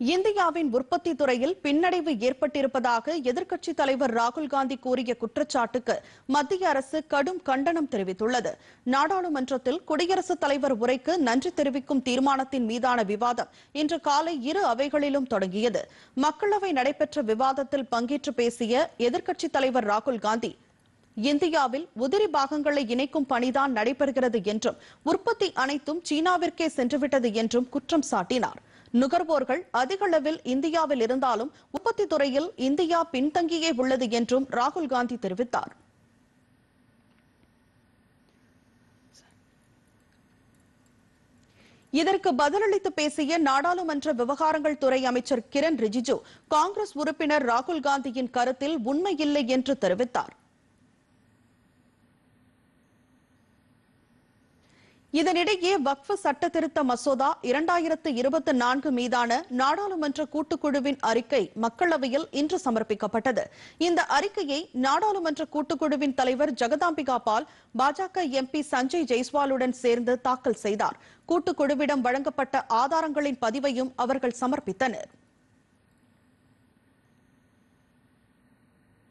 இந்தியாவின் உற்பத்தி துறையில் பின்னடைவு ஏற்பட்டிருப்பதாக எதிர்க்கட்சித் தலைவர் ராகுல் காந்தி கூறிய குற்றச்சாட்டுக்கு மத்திய அரசு கடும் கண்டனம் தெரிவித்துள்ளது. நாடாளுமன்றத்தில் குடியரசுத் தலைவர் உரைக்கு நன்றி தெரிவிக்கும் தீர்மானத்தின் மீதான விவாதம் இன்று காலை இரு அவைகளிலும் தொடங்கியது. மக்களவை நடைபெற்ற விவாதத்தில் பங்கேற்று பேசிய எதிர்க்கட்சித் தலைவர் ராகுல் காந்தி இந்தியாவில் உதிரி பாகங்களை இணைக்கும் பணிதான் நடைபெறுகிறது என்றும் உற்பத்தி அனைத்தும் சீனாவிற்கே சென்றுவிட்டது என்றும் குற்றம் சாட்டினார். நுகர்வோர்கள் அதிக அளவில் இந்தியாவில் இருந்தாலும் உற்பத்தி துறையில் இந்தியா பின்தங்கியே உள்ளது என்றும் ராகுல் காந்தி தெரிவித்தார். இதற்கு பதிலளித்து பேசிய நாடாளுமன்ற விவகாரங்கள் துறை அமைச்சர் கிரண் ரிஜிஜு காங்கிரஸ் உறுப்பினர் ராகுல் காந்தியின் கருத்தில் உண்மையில்லை என்று தெரிவித்தார். இதனிடையே வக்ஃபு சட்ட திருத்த மசோதா இரண்டாயிரத்து இருபத்தி நான்கு மீதான நாடாளுமன்ற கூட்டுக்குழுவின் அறிக்கை மக்களவையில் இன்று சமர்ப்பிக்கப்பட்டது. இந்த அறிக்கையை நாடாளுமன்ற கூட்டுக்குழுவின் தலைவர் ஜெகதாம்பிகா பால் பாஜக எம்பி சஞ்சய் ஜெய்ஸ்வாலுடன் சேர்ந்து தாக்கல் செய்தார். கூட்டுக்குழுவிடம் வழங்கப்பட்ட ஆதாரங்களின் பதிவையும் அவர்கள் சமர்ப்பித்தனர்.